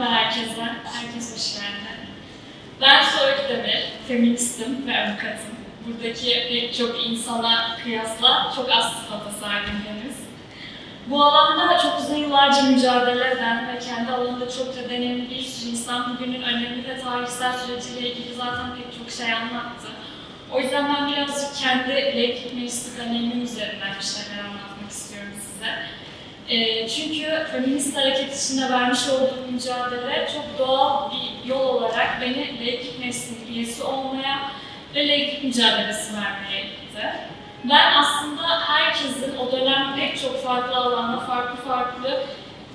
Merhaba herkese. Herkes hoş geldi. Ben Soğuk Demir, feministim ve avukatım. Buradaki pek çok insana kıyasla çok az sıfata sahibim henüz. Bu alanda çok uzun yıllarca mücadele eden ve kendi alanında çok da deneyimli bir sürü insan bugünün önemli ve tarihsel süreciyle ilgili zaten pek çok şey anlattı. O yüzden ben birazcık kendi laiklik meclisi deneyimim üzerinden bir şeyler anlatmak istiyorum size. E, çünkü feminist hareket içinde vermiş olduğum mücadele çok doğal bir yol olarak beni laiklik meclisinin üyesi olmaya ve laiklik mücadelesi vermeye itti. Ben aslında herkesin o dönem pek çok farklı alanda farklı farklı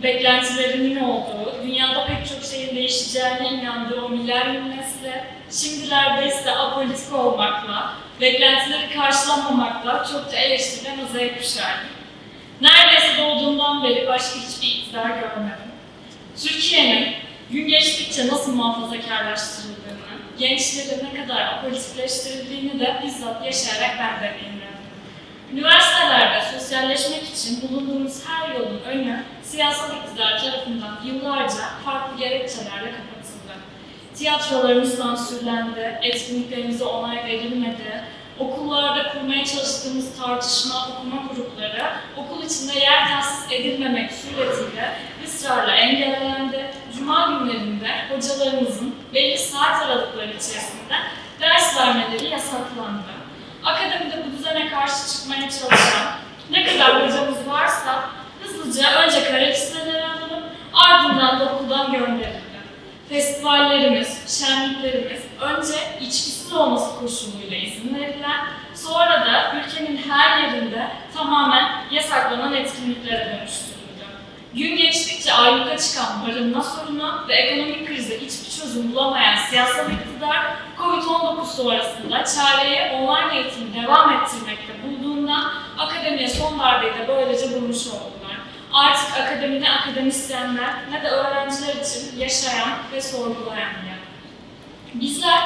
beklentilerinin olduğu, dünyada pek çok şeyin değişeceğine inandığı o milenyum nesli, şimdilerde ise apolitik olmakla, beklentileri karşılamamakla çokça eleştirilen o Z kuşağıyım. Neredeyse doğduğumdan beri başka hiçbir iktidar görmedim. Türkiye'nin gün geçtikçe nasıl muhafazakarlaştırıldığını, gençlerin ne kadar apolitikleştirildiğini de bizzat yaşayarak ben deneyimledim. Üniversitelerde sosyalleşmek için bulunduğumuz her yolun önü siyasal iktidar tarafından yıllarca farklı gerekçelerle kapatıldı. Tiyatrolarımız sansürlendi, etkinliklerimize onay verilmedi, okullarda kurmaya çalıştığımız tartışma, okuma grupları içinde yer tahsis edilmemek suretiyle ısrarla engellendi. Cuma günlerinde hocalarımızın belli saat aralıkları içerisinde ders vermeleri yasaklandı. Akademide bu düzene karşı çıkmaya çalışan ne kadar hocamız varsa hızlıca önce kara listeleri alınıp ardından da okuldan gönderildi. Festivallerimiz, şenliklerimiz önce içkisiz olması koşuluyla izin verilen, sonra da ülkenin çıkan barınma sorunu ve ekonomik krize hiçbir çözüm bulamayan siyasal iktidar, Covid-19 sonrasında çareyi online eğitimi devam ettirmekte bulduğundan akademiye son darbeyi de böylece bulmuş oldular. Artık akademi ne akademisyenler ne de öğrenciler için yaşayan ve sorgulayan yer. Bizler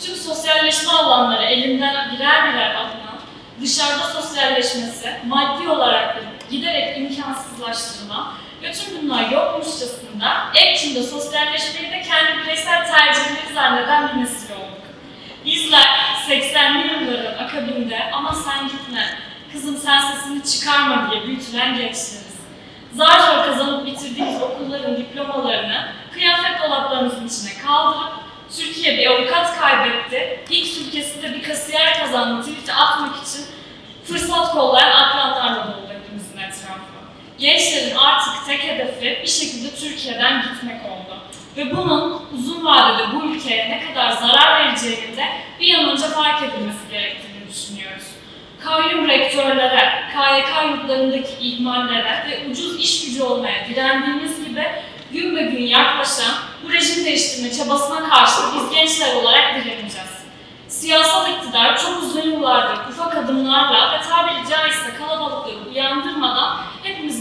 tüm sosyalleşme alanları elinden birer birer alınan, dışarıda sosyalleşmesi, maddi olarak giderek imkansızlaştırma tüm bunlar yokmuşçasında ev içinde sosyalleşmeyi de kendi bireysel tercihleri zanneden bir nesil olduk. Bizler 80'li yılların akabinde ama sen gitme, kızım sen sesini çıkarma diye büyütülen gençleriz. Zar zor kazanıp bitirdiğimiz okulların diplomalarını kıyafet dolaplarımızın içine kaldırıp Türkiye bir avukat kaybetti, X ülkesinde bir kasiyer kazandı tweet'i atmak için fırsat kollayan akranlarla dolu. Gençlerin artık tek hedefi bir şekilde Türkiye'den gitmek oldu. Ve bunun uzun vadede bu ülkeye ne kadar zarar vereceğini de bir an önce fark edilmesi gerektiğini düşünüyoruz. Kayyum rektörlere, KYK yurtlarındaki ihmallere ve ucuz iş gücü olmaya direndiğimiz gibi gün be gün yaklaşan bu rejim değiştirme çabasına karşı biz gençler olarak direneceğiz. Siyasal iktidar çok uzun yıllardır ufak adımlarla ve tabiri caizse kalabalıkları uyandırmadan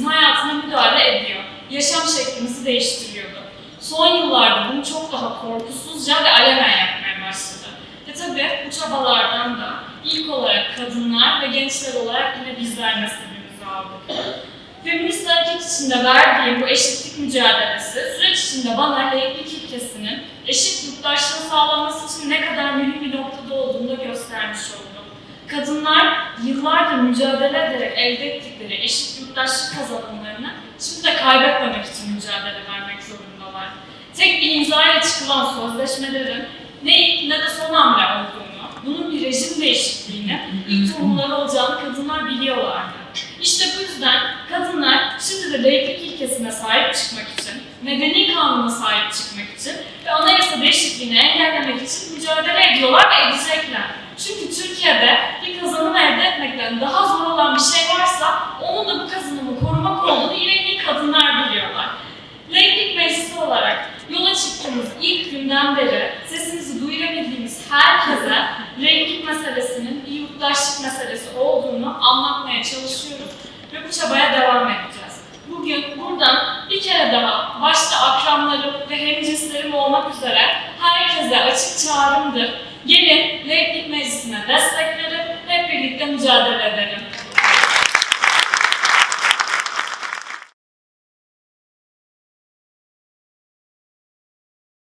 hepimizin hayatına müdahale ediyor. Yaşam şeklimizi değiştiriyordu. Son yıllarda bunu çok daha korkusuzca ve alenen yapmaya başladı. Ve tabii bu çabalardan da ilk olarak kadınlar ve gençler olarak yine bizler nasibimizi aldık. Feminist hareket içinde verdiğim bu eşitlik mücadelesi süreç içinde bana laiklik ilkesinin eşit yurttaşlığın sağlanması için ne kadar mühim bir noktada olduğunu da göstermiş oldu. Kadınlar yıllardır mücadele ederek elde ettikleri eşit yurttaşlık kazanımlarını şimdi de kaybetmemek için mücadele vermek zorundalar. Tek bir imza ile çıkılan sözleşmelerin ne ilk ne de son hamle olduğunu, bunun bir rejim değişikliğini, ilk tohumları olacağını kadınlar biliyorlardı. İşte bu yüzden kadınlar şimdi de laiklik ilkesine sahip çıkmak için, medeni kanuna sahip çıkmak için ve anayasa değişikliğini engellemek için mücadele ediyorlar ve edecekler. Çünkü Türkiye'de bir kazanım elde etmekten daha zor olan bir şey varsa onun da bu kazanımı korumak olduğunu yine iyi kadınlar biliyorlar. Laiklik meclisi olarak yola çıktığımız ilk günden beri sesimizi duyurabildiğimiz herkese laiklik meselesinin bir yurttaşlık meselesi olduğunu anlatmaya çalışıyoruz ve bu çabaya devam edeceğiz. Bugün buradan bir kere daha başta akranlarım ve hemcinslerim olmak üzere herkese açık çağrımdır. Gelin laiklik meclisine destek verin, hep birlikte mücadele edelim.